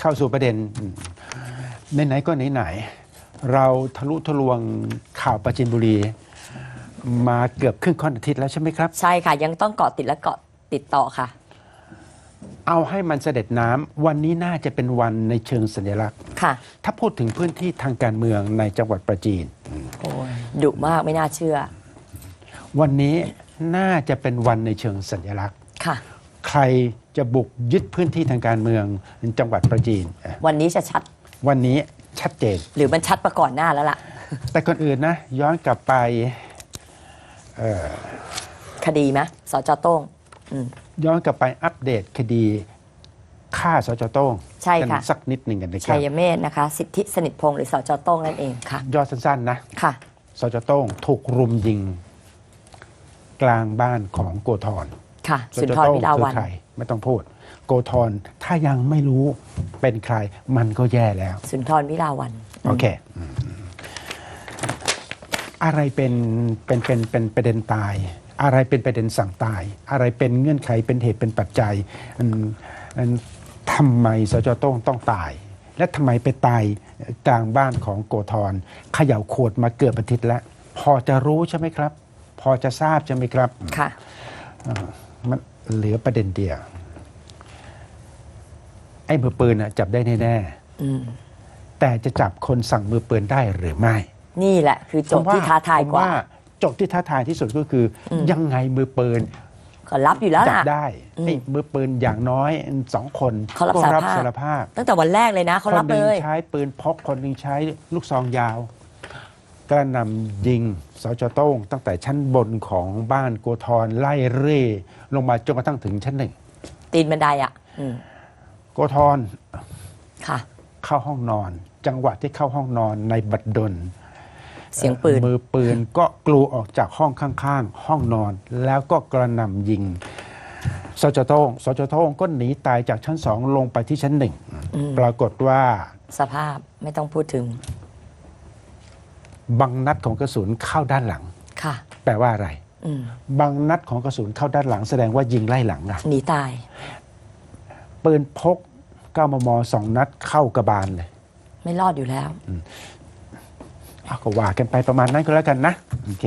เข้าสู่ประเด็นอืมไหนๆก็ไหนๆเราทะลุทะลวงข่าวประจินบุรี มาเกือบครึ่งค่อนอาทิตย์แล้วใช่ไหมครับ ใช่ค่ะ ยังต้องเกาะติดและเกาะติดต่อค่ะ เอาให้มันเสด็จน้ำวันนี้น่าจะเป็นวันในเชิงสัญลักษณ์ ค่ะ ถ้าพูดถึงพื้นที่ทางการเมืองในจังหวัดประจีน โอ้ยดุมากไม่น่าเชื่อ วันนี้น่าจะเป็นวันในเชิงสัญลักษณ์ ค่ะ ใครจะบุกยึดพื้นที่ทางการเมืองจังหวัดประจีนเอ่อวันนี้จะชัด วันนี้ชัดเจน หรือมันชัดมาก่อนหน้าแล้วล่ะ แต่ก่อนอื่นนะ ย้อนกลับไปคดีไหมสจโต้งอืมย้อนกลับไปอัปเดตคดีฆ่าสจโต้งใช่กัค่ะสักนิดหนึ่งกันนะคชัรับยเมธนะคะ สิทธิสนิทพงศ์หรือสจโต้งนั่นเองค่ะยอดสั้นๆนะค่ะสจโต้งถูกรุมยิง กลางบ้านของโกธร ค่ะสสุนจทรโต้งวิลาคืวันใครไม่ต้องพูด โกธรถ้ายังไม่รู้เป็นใคร มันก็แย่แล้ว สุนทรวิลาวัน โอเคอืมอะไรเป็นเป็นเป็นเป็นประเด็นตาย อะไรเป็นประเด็นสั่งตาย อะไรเป็นเงื่อนไขเป็นเหตุเป็นปัจจัยอันอันทำไมสจโต้งต้องตาย และทำไมไปตายกลางบ้านของโกธรเขย่าขวดมาเกือบอาทิตย์แล้ว พอจะรู้ใช่ไหมครับ พอจะทราบใช่ไหมครับค่ะ มันเหลือประเด็นเดียว ไอ้มือปืนน่ะจับได้แน่อืมๆแต่จะจับคนสั่งมือปืนได้หรือไม่นี่แหละ คือโจทย์ที่ผมท้าทายผมกว่า โจทย์ที่ท้าทายที่สุดก็คืออมยังไงมือปืน ก็รับอยู่แล้วจับล่ะ ได้อืมไอ้มือปืนอย่างน้อยสองคนเขารับก็สารรับภาพ สารภาพ ตั้งแต่วันแรกเลยนะเขาคนรับหนึ่เลงย ใช้ปืนพกคนหนึ่งใช้ลูกซองยาว กระหนำยิงสจโต้งตั้งแต่ชั้นบนของบ้านโกธรไล่เร่ลงมาจนกระทั่งถึงชั้นหนึ่งตีนบันไดอะอืมโกธรค่ะ เข้าห้องนอน จังหวะที่เข้าห้องนอนในบัดดลเสียงปืนมือปืนก็กลูออกจากห้องข้างๆ ห้องนอน แล้วก็กระหน่ำยิงสจโต้งสจโต้งก็หนีตายจากชั้นสองลงไปที่ชั้นหนึ่งอืมปรากฏว่าสภาพไม่ต้องพูดถึง บางนัดของกระสุนเข้าด้านหลัง ค่ะ แปลว่าอะไร อืมบางนัดของกระสุนเข้าด้านหลัง แสดงว่ายิงไล่หลังอะหนีตาย ปืนพก9มมสองนัดเข้ากระบาลเลยไม่รอดอยู่แล้วเอาก็ว่ากันไปประมาณนั้นก็แล้วกันนะโอเค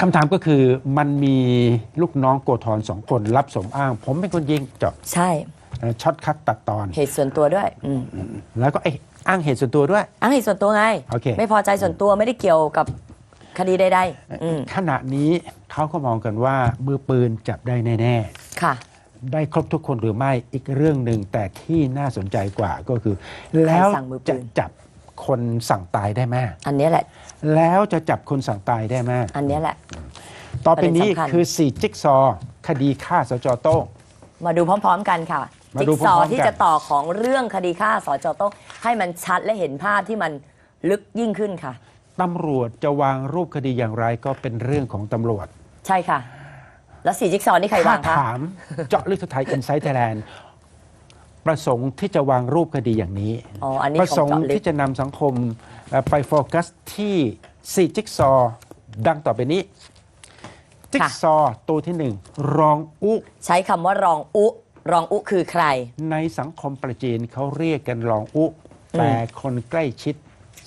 คำถามก็คือมันมีลูกน้องโกธรสองคนรับสมอ้าง ผมเป็นคนยิงเจาะใช่เอ่อช็อตคัดตัดตอน เหตุส่วนตัวด้วย อืมแล้วก็ไอ้ อ้างเหตุส่วนตัวด้วย อ้างเหตุส่วนตัวไง โอเค ไม่พอใจส่วนตัวไม่ได้เกี่ยวกับคดีใดๆอืมขณะนี้เขาก็มองกันว่ามือปืนจับได้แน่ ค่ะ ๆ ได้ครบทุกคนหรือไม่อีกเรื่องหนึ่งแต่ที่น่าสนใจกว่าก็คือ แล้วสั่งมือปืจะนจับคนสั่งตายได้ไหมอันเนี้ยแหละ แล้วจะจับคนสั่งตายได้ไหมอันเนี้ยแหละ ต่อไปนี้ประเด็นสำคัญ คือสี่จิ๊กซอว์คดีฆ่าสจโต้ง มาดูพร้อม ๆ กันค่ะ มาจิ๊ดูกซอพร้อว์มๆที่กันจะต่อของเรื่องคดีฆ่าสจโต้องให้มันชัดและเห็นภาพที่มันลึกยิ่งขึ้นค่ะ ตำรวจจะวางรูปคดีอย่างไรก็เป็นเรื่องของตำรวจ ใช่ค่ะ แล้วสีจิ๊กซอว์นี่ใครวางถ้าคะ ถามเจาะลึกทุกไทยอินไซต์ไทยแลนด์ประสงค์ที่จะวางรูปคดีอย่างนี้ อ๋ออันนี้ประขสองงค์เจาะลึที่กจะนำสังคมเอ่อไปโฟกัสที่สี่จิ๊กซอว์ดังต่อไปนี้ จิ๊กซอว์ตัวที่หนึ่งรองอุ ใช้คำว่ารองอุ รองอุคือใคร ในสังคมประจีนเขาเรียกกันรองอุ แต่คนใกล้ชิด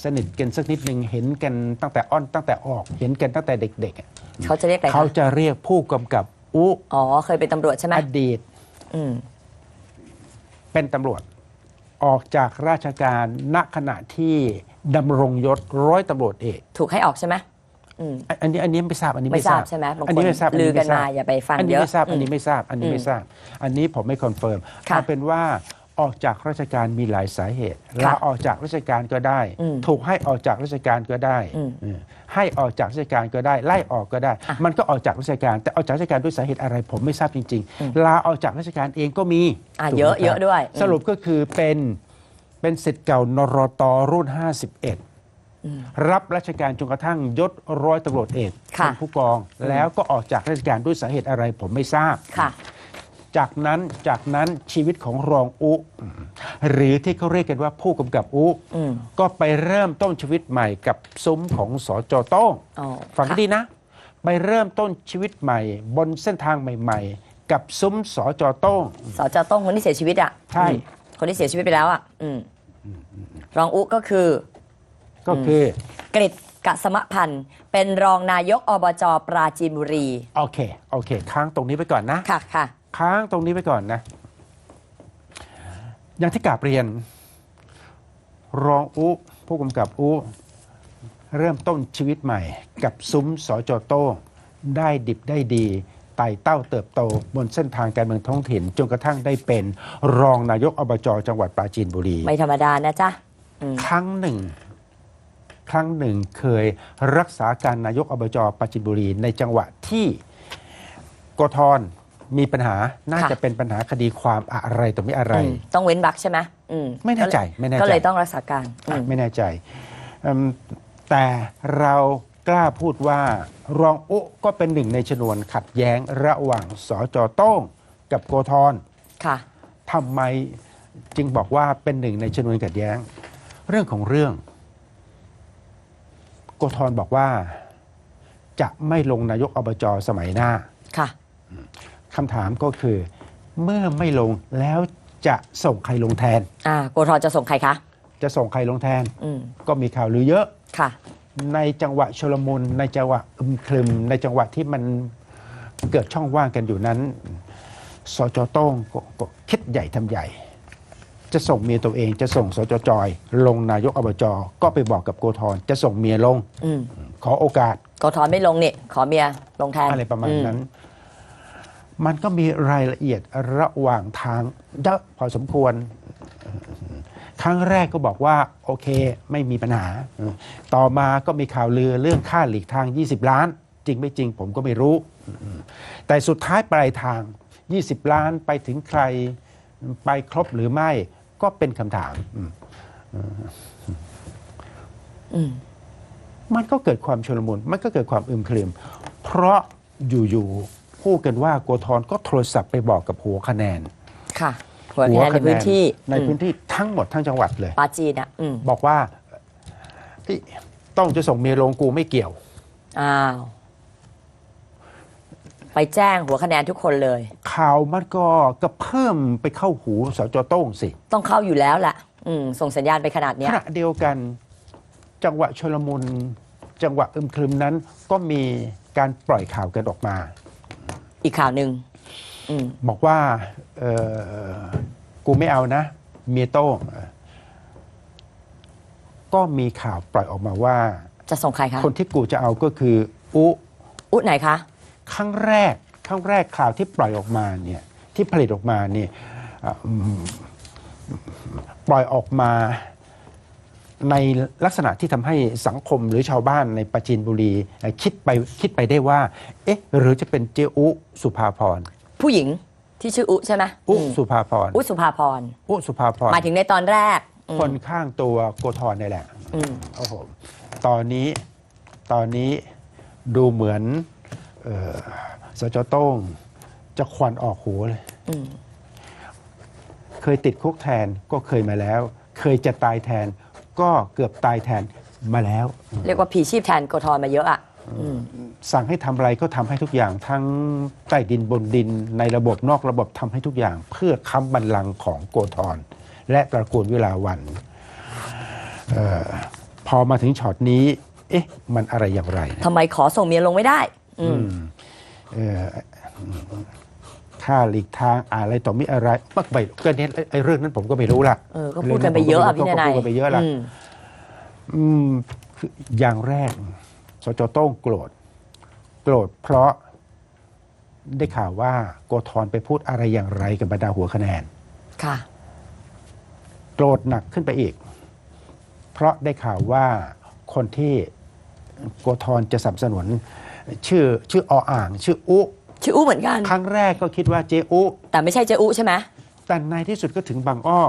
สนิทกันสักนิดหนึ่งเห็นกันตั้งแต่อ้อนตั้งแต่ออก เห็นกันตั้งแต่เด็กๆอะเขาจะเรียกอะไรเขาคะจะเรียกผู้กำกับอุอ๋อเคยเป็นตำรวจใช่ไหมอดีตอืมเป็นตำรวจ ออกจากราชการณขณะที่ดำรงยศร้อยตำรวจเอก ถูกให้ออกใช่ไหม อืมอันอันนี้อันนี้ไม่ทราบอันนี้ไม่ไม่ทราบใช่ไหมบางอันคนนี้ไม่ทราบลือกันไทรบมาอย่าไปฟังอันนี้เยอะไม่ทราบอืมอันนี้ไม่ทราบอันนี้อืมไม่ทราบ อันนี้ผมไม่คอนเฟิร์มค่ะเอาเป็นว่าออกจากราชการมีหลายสาเหตุค่ะลาออกจากราชการก็ได้อืมถูกให้ออกจากราชการก็ได้อืมเออให้ออกจากราชการก็ได้ ไล่ออกก็ได้อะมันก็ออกจากราชการ แต่ออกจากราชการด้วยสาเหตุอะไร ผมไม่ทราบจริงอืมๆลาออกจากราชการเองก็มีอะถูกไหมเยอะครับเยอะด้วยอืมสรุปก็คือเป็นเป็นสิทธิ์เก่านรตรุ่น 51 รับราชการจนกระทั่งยศร้อยตำรวจเอกค่ะ เป็นผู้กอง แล้วก็ออกจากราชการด้วยสาเหตุอะไรผมไม่ทราบ ค่ะ จากนั้นจากนั้นชีวิตของรองอุ หรือที่เขาเรียกกันว่าผู้กำกับอุ อืม ก็ไปเริ่มต้นชีวิตใหม่กับซุ้มของสจโต้งอ๋อฟังให้ค่ะ ดีนะ ไปเริ่มต้นชีวิตใหม่ บนเส้นทางใหม่ ๆ กับซุ้มสอจอโต้ง สจโต้งคนที่เสียชีวิตอะใช่ อืมคนที่เสียชีวิตไปแล้วอะ อืมรองอุก็คือ ก็คือกฤษกสมพันธ์ เป็นรองนายกอบจปราจีนบุรี โอเคโอเค ค้างตรงนี้ไปก่อนนะ ค่ะค่ะ ค้างตรงนี้ไปก่อนนะ อย่างที่กราบเรียน รองอุผู้กำกับอุเริ่มต้นชีวิตใหม่ กับซุ้มสจโต้งได้ดิบได้ดีไต่เต้าเติบโตบนเส้นทางการเมืองท้องถิ่น จนกระทั่งได้เป็นรองนายกอบจจังหวัดปราจีนบุรี ไม่ธรรมดานะจ๊ะอืมครั้งหนึ่ง ครั้งหนึ่งเคยรักษาการนายกอบจปราจินบุรี ในจังหวะที่กทรมีปัญหาน่าค่ะ จะเป็นปัญหาคดีความอะไรต่อไม่อะไร อืมต้องเว้นบักใช่ไหมอืมไม่แน่ใจไม่แน่ใจ ก็เลยต้องรักษาการอืม ไม่แน่ใจอืมแต่เรากล้าพูดว่ารองอุก็เป็นหนึ่งในชนวนขัดแย้งระหว่างสจโต้งกับโกธร ค่ะ ทำไมจึงบอกว่าเป็นหนึ่งในชนวนขัดแย้ง เรื่องของเรื่องโกธรบอกว่า จะไม่ลงนายกอบจสมัยหน้าค่ะคำถามก็คือ เมื่อไม่ลงแล้วจะส่งใครลงแทน อ่าโกทจะส่งใครคะ จะส่งใครลงแทน อืมก็มีข่าวลือเยอะ ค่ะ ในจังหวะชลมุนในจังหวะอึมครึม ในจังหวะที่มันเกิดช่องว่างกันอยู่นั้น สจโต้งกก็คิดใหญ่ทำใหญ่ จะส่งเมียตัวเอง จะส่งสจจอย ลงนายกอบจก็ไปบอกกับโกธรจะส่งเมียลงอืมขอโอกาสโกทไม่ลงนี่ขอเมียลงแทนอะไรประมาณอืนั้น มันก็มีรายละเอียดระหว่างทางเยอะพอสมควร ครั้งแรกก็บอกว่า โอเคไม่มีปัญหา ต่อมาก็มีข่าวลือเรื่องค่าหลีกทาง 20 ล้าน จริงไม่จริงผมก็ไม่รู้ แต่สุดท้ายปลายทาง 20 ล้านไปถึงใครไปครบหรือไม่ ก็เป็นคำถามอืมมันก็เกิดความชุลมุนมันก็เกิดความอึมครึมเพราะอยู่ๆพูดกันว่าโกธรก็โทรศัพท์ไปบอกกับหัวคะแนน ค่ะหัวคะแนนในพื้นที่ในพื้นที่ทั้งหมดทั้งจังหวัดเลย ปาจีนอะอืมบอกว่าเอ้ยต้องจะส่งเมียลงกูไม่เกี่ยว อ้าว ไปแจ้งหัวคะแนนทุกคนเลย ข่าวมันก็ก็เพิ่มไปเข้าหูสจโต้งสิ ต้องเข้าอยู่แล้วแหละอืมส่งสัญญาณไปขนาดเนี้ขย ณะเดียวกันจังหวะชลมุนจังหวะอึมครึมนั้นก็มีการปล่อยข่าวกันออกมา อีกข่าวหนึ่งอืม บอกว่าเอ่อกูไม่เอานะเมียโต้งเอ่อก็มีข่าวปล่อยออกมาว่า จะส่งใครคะคนที่กูจะเอาก็คืออุ อุไหนคะ ครั้งแรกครั้งแรกข่าวที่ปล่อยออกมาเนี่ยที่ผลิตออกมาเนี่ยเอ่ออืมปล่อยออกมาในลักษณะที่ทำให้สังคมหรือชาวบ้านในปราจีนบุรีเอ่อคิดไปคิดไปได้ว่า เอ๊ะ หรือจะเป็นเจอุสุภาพร ผู้หญิงที่ชื่ออุใช่ไหมอุมสุภาพร อุสุภาพร อุสุภาพรหมายถึงในตอนแรกอืมคนข้างตัวโกธรนี่แหละอืมโอ้โหตอนนี้ตอนนี้ดูเหมือนเออ สจโต้งจะควันออกหูเลยอืมเคยติดคุกแทนก็เคยมาแล้ว เคยจะตายแทน ก็เกือบตายแทนมาแล้ว เรียกว่าผีชีพแทนโกทรมาเยอะอะอืมสั่งให้ทำอะไรก็ทำให้ทุกอย่าง ทั้งใต้ดินบนดินในระบบนอกระบบทำให้ทุกอย่าง เพื่อค้ำบัลลังก์ของโกธรและตระกูลวิลาวันเออพอมาถึงช็อตนี้ เอ๊ะ มันอะไรอย่างไรนะทำไมขอส่งเมียลงไม่ได้อืมเอ่อ ค่าหลีกทางอะไรต่อมีอะไรมากไปก็เนี่ยไอ้เรื่องนั้นผมก็ไม่รู้ละเออก็พูดกันไปเยอะอะพี่ก็นายพูดกันไปเยอะละอืมอืมคืออย่างแรก สจโต้งโกรธ โกรธเพราะได้ข่าวว่าโกธรไปพูดอะไรอย่างไรกับบรรดาหัวคะแนน ค่ะ โกรธหนักขึ้นไปอีก เพราะได้ข่าวว่าคนที่โกธรจะสนับสนุน ชื่อชื่อออ่าง ชื่ออุชื่ออุเหมือนกัน ครั้งแรกก็คิดว่าเจอุแต่ไม่ใช่เจอุใช่ไหมแต่ในที่สุดก็ถึงบางอ้อ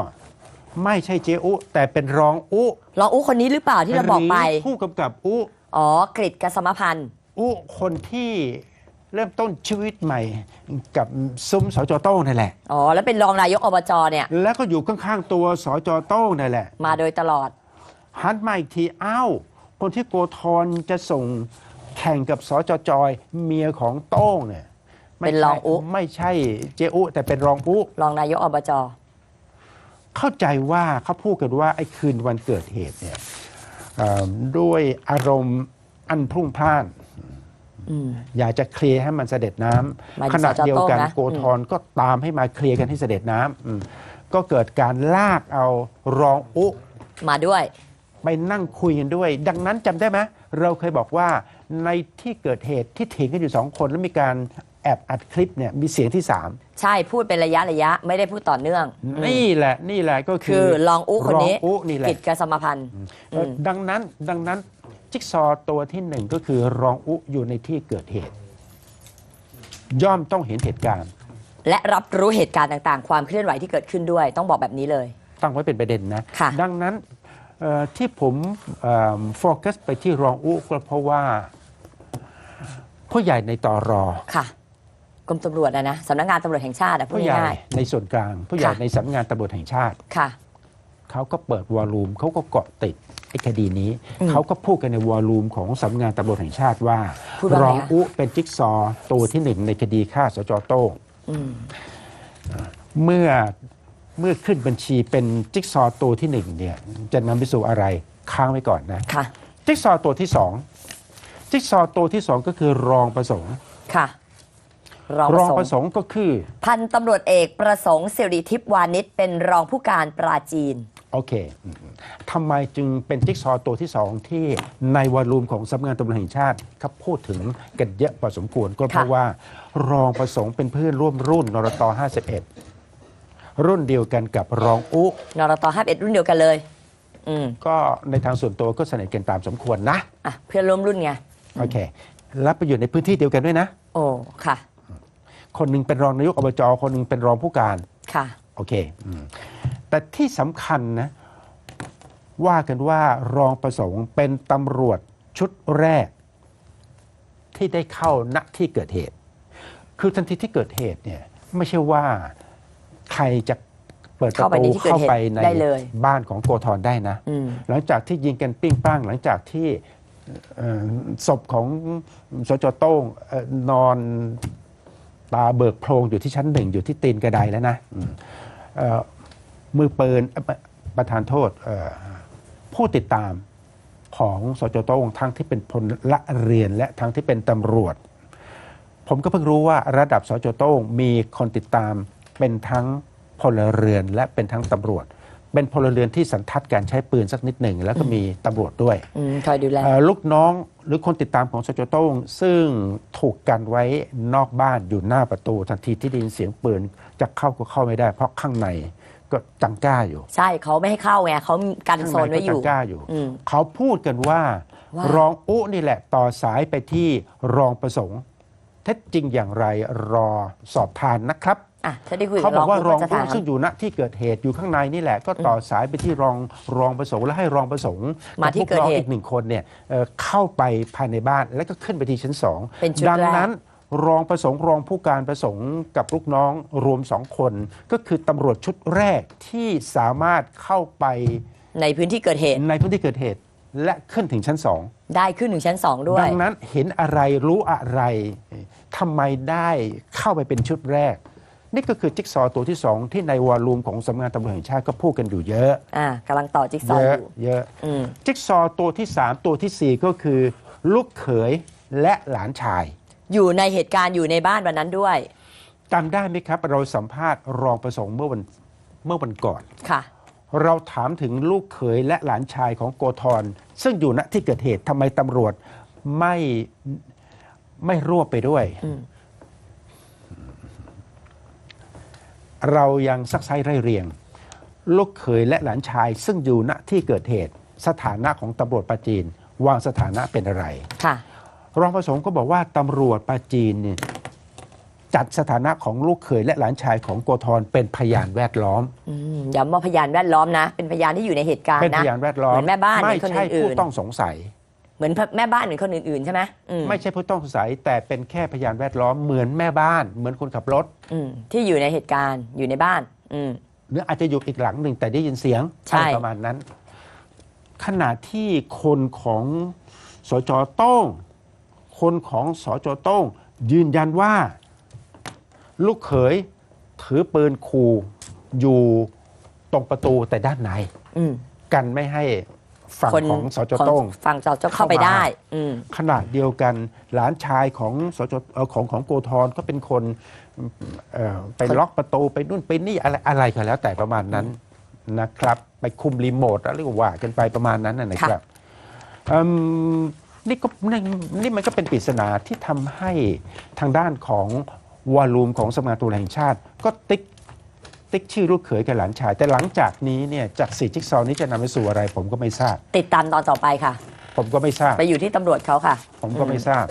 ไม่ใช่เจอุแต่เป็นรองอุรองอุคนนี้หรือเปล่าที่เราบอกไป หผู้กำกับอุอ๋อกริดกสมพันธ์ อุคนที่เริ่มต้นชีวิตใหม่กับซุ้มสจโต้งนั่นแหละ อ๋อ แล้วเป็นรองนายกอบจเนี่ย แล้วก็อยู่ข้างๆตัวสจโต้งนั่นแหละ มาโดยตลอด หันมาอีกทีอ้าวคนที่โกธรจะส่ง แข่งกับสจจอยเมียของโต้งเนี่ยไม่เป็นรองอุ ใช่ไม่ใช่เจอุแต่เป็นรองอุรองนายกอบจ เข้าใจว่าเขาพูดกันว่าไอ้คืนวันเกิดเหตุเนี่ยเอ่อด้วยอารมณ์อันพรุ่งพล่าน อืม อยากจะเคลียร์ให้มันเสด็จน้หมายถึงำขณะเดียวกันสจโต้งนะ โกธรก็ตามให้มาเคลียร์กันให้เสด็จน้ำอืมก็เกิดการลากเอารองอุ มาด้วย ไปนั่งคุยกันด้วย ดังนั้นจำได้ไหมเราเคยบอกว่า ในที่เกิดเหตุที่เถียงกันอยู่สองคนแล้วมีการแอบอัดคลิปเนี่ยมีเสียงที่สามใช่พูดเป็นระยะระยะไม่ได้พูดต่อเนื่อง นี่แหละนี่แหละก็คืคืออรองอุคนนี้รองอุนี่แหละกิจกสมพันธ์เอ่อดังนั้นดังนั้นจิ๊กซอว์ตัวที่หนึ่งก็คือรองอุอยู่ในที่เกิดเหตุ ย่อมต้องเห็นเหตุการณ์ และรับรู้เหตุการณ์ต่างๆ ความเคลื่อนไหวที่เกิดขึ้นด้วย ต้องบอกแบบนี้เลย ตั้งไว้เป็นประเด็นนะ ค่ะ ดังนั้นเอ่อที่ผมโฟกัสไปที่รองอุก็เพราะว่า ผู้ใหญ่ในตอรอค่ะกรมตำรวจนะนะสำนักงานตำรวจแห่งชาติอะพูดผู้ใหญ่ง่าย ในส่วนกลาง ผู้ใหญ่ค่ะ ในสำนักงานตำรวจแห่งชาติ ๆค่ะ เขาก็เปิดวอลลุ่มเขาก็เกาะติดไอ้คดีนี้ อืมเขาก็พูดกันในวอลลุ่มของสำนักงานตำรวจแห่งชาติว่า พูดว่าไงรองคะ อุเป็นจิ๊กซอว์ตัวที่หนึ่งในคดีฆ่าสจโต้งอืมเมื่อเมื่อขึ้นบัญชีเป็นจิ๊กซอว์ตัวที่หนึ่งเนี่ยจะนำไปสู่อะไรค้างไว้ก่อนนะ ค่ะ จิ๊กซอว์ตัวที่สอง จิ๊กซอว์ตัวที่สองก็คือรองประสงค์ค่ะ รองรประองสงประค์สงค์ก็คือพันตำรวจเอกประสงค์สิริทิพย์วานิชเป็นรองผู้การปราจีน โอเคอืมทำไมจึงเป็นจิ๊กซอว์ตัวที่สองที่ในวอลลุ่มของสำนักงานตำรวจแห่งชาติเขาพูดถึงกันเยอะพอสมควรก็เพราะค่ะ ว่ารองประสงค์เป็นเพื่อนร่วมรุ่นนรต51 รุ่นเดียวกันกับรองอุนรตห้าเอ็ดรุ่นเดียวกันเลย อืมก็ในทางส่วนตัวก็สนิทกันตามสมควรนะ อะเพื่อนร่วมรุ่นไง โอเครับไปอยู่ในพื้นที่เดียวกันด้วยนะ โอ้ค่ะ คนหนึ่งเป็นรองนายกอบจคนหนึ่งเป็นรองผู้การค่ะ โอเคอืมแต่ที่สำคัญนะ ว่ากันว่ารองประสงค์เป็นตำรวจชุดแรก ที่ได้เข้าณที่เกิดเหตุ คือทันทีที่เกิดเหตุเนี่ยไม่ใช่ว่าใครจะเปิดประเข้าไปตูในที่เกิดเข้าเหตุไปในได้เลย บ้านของโกธรได้นะ อืม หลังจากที่ยิงกันปิ้งป้างหลังจากที่เอ่อ ศพของสจโต้งเอ่อนอนตาเบิกโพรงอยู่ที่ชั้นหนึ่งอยู่ที่ตีนกระไดแล้วนะอืมเอ่อมือปืนเอ่อประประธานโทษเอ่อผู้ติดตามของสจโต้งทั้งที่เป็นพลละเรียนและทั้งที่เป็นตำรวจ ผมก็เพิ่งรู้ว่าระดับสจโต้งมีคนติดตามเป็นทั้งพลเรือนและเป็นทั้งตำรวจ เป็นพลเรือนที่สันทัดการใช้ปืนสักนิดหนึ่ง แล้วก็มีตำรวจด้วยอืมคอยดูแล เอ่อลูกน้องหรือคนติดตามของสจโต้งซึ่งถูกกันไว้นอกบ้านอยู่หน้าประตูทันทีที่ได้ยินเสียงปืนจะเข้าก็เข้าไม่ได้ เพราะข้างในก็จังก้าอยู่ ใช่เขาไม่ให้เข้าไงเขากันข้างโซในนไว้ก็อจัยู่งก้าอยู่ อืมเขาพูดกันว่า ว่ารองอุนี่แหละต่อสายไปที่รองประสงค์เท็จจริงอย่างไรรอสอบทานนะครับ อะถ้าได้คุยเขากับบอกว่ารรอองงผู้ผู้จะถามซึ่งอยู่ณที่เกิดเหตุอยู่ข้างในนี่แหละ ก็ต่อสายไปที่รองรองประสงค์และให้รองประสงค์มาที่บเกิดลูน้องเหตุอีกหนึ่งคนเนี่ยเอ่อเข้าไปภายในบ้านแล้วก็ขึ้นไปที่ชั้นสองเป็นชุดดังแรกนั้นรองประสงค์รองผู้การประสงค์กับลูกน้องรวมสองคน ก็คือตำรวจชุดแรกที่สามารถเข้าไปในพื้นที่เกิดเหตุ ในพื้นที่เกิดเหตุ และขึ้นถึงชั้นสองได้ขึ้นถึงชั้นสองด้วย ดังนั้นเห็นอะไรรู้อะไรทำไมได้เข้าไปเป็นชุดแรก นี่ก็คือจิ๊กซอว์ตัวที่สองที่ในวอลลุ่มของสำนักงานตำรวจแห่งชาติก็พูดกันอยู่เยอะอ่ากำลังต่อจิ๊กซอเยว์อะอยู่เยอะอืมจิ๊กซอว์ตัวที่สามตัวที่สี่ก็คือ ลูกเขยและหลานชายอยู่ในเหตุการณ์อยู่ในบ้านวันนั้นด้วยจำได้ไหมครับ เราสัมภาษณ์รองประสงค์เมื่อวันเมื่อวันก่อน ค่ะ เราถามถึงลูกเขยและหลานชายของโกธรซึ่งอยู่ณที่เกิดเหตุทำไมตำรวจไม่ไม่รวบไปด้วย อืม เรายังซักไซไร่เรียง ลูกเขยและหลานชายซึ่งอยู่ณที่เกิดเหตุ สถานะของตำรวจปราจีน วางสถานะเป็นอะไรค่ะรองประสงค์ก็บอกว่าตำรวจปราจีนเนี่ยจัดสถานะของลูกเขยและหลานชายของโกธรเป็นพยานแวดล้อมอืมย้ำว่าพยานแวดล้อมนะ เป็นพยานที่อยู่ในเหตุการณ์เป็นนะพยานแวดล้อมเหมือนแม่บ้านไม่เหมือนคนใช่ผู้อื่นต้องสงสัยๆ เหมือนแม่บ้านเหมือนคนอื่นๆใช่ไหมอืมไม่ใช่ผู้ต้องสงสัยแต่เป็นแค่พยานแวดล้อมเหมือนแม่บ้าน เหมือนคนขับรถอืมที่อยู่ในเหตุการณ์อยู่ในบ้าน อืม หรืออาจจะอยู่อีกหลังหนึ่งแต่ได้ยินเสียงใช่ อะไรประมาณนั้น ขณะที่คนของสจโต้ง คนของสจโต้ง ยืนยันว่า ลูกเขยถือปืนขู่อยู่ตรงประตูแต่ด้านใน อืม กันไม่ให้ ฝั่งของสจคนโต้ง ฝั่งสจเข้าไปเข้ามา ได้ อืม ขนาดเดียวกันหลานชายของสจเอ่อของของโกธรก็เป็นคนเอ่อไปคนล็อกประตูไปนู่นไปนี่อะไรอะไรก็แล้วแต่ประมาณนั้นนะครับ ไปคุมรีโมทอะไรก็ว่ากันไปประมาณนั้นนะนะครับอืมนี่ก็นี่นี่มันก็เป็นปริศนาที่ทำให้ทางด้านของวอลลุ่มของสำนักงานตำรวจแห่งชาติ ก็ติ๊ก ติ๊กชื่อลูกเขยกับหลานชาย แต่หลังจากนี้เนี่ยจากสี่จิ๊กซอว์นี้จะนำไปสู่อะไรผมก็ไม่ทราบ ติดตามตอนต่อไปค่ะ ผมก็ไม่ทราบ ไปอยู่ที่ตำรวจเขาค่ะ ผมก็ไม่ทราบ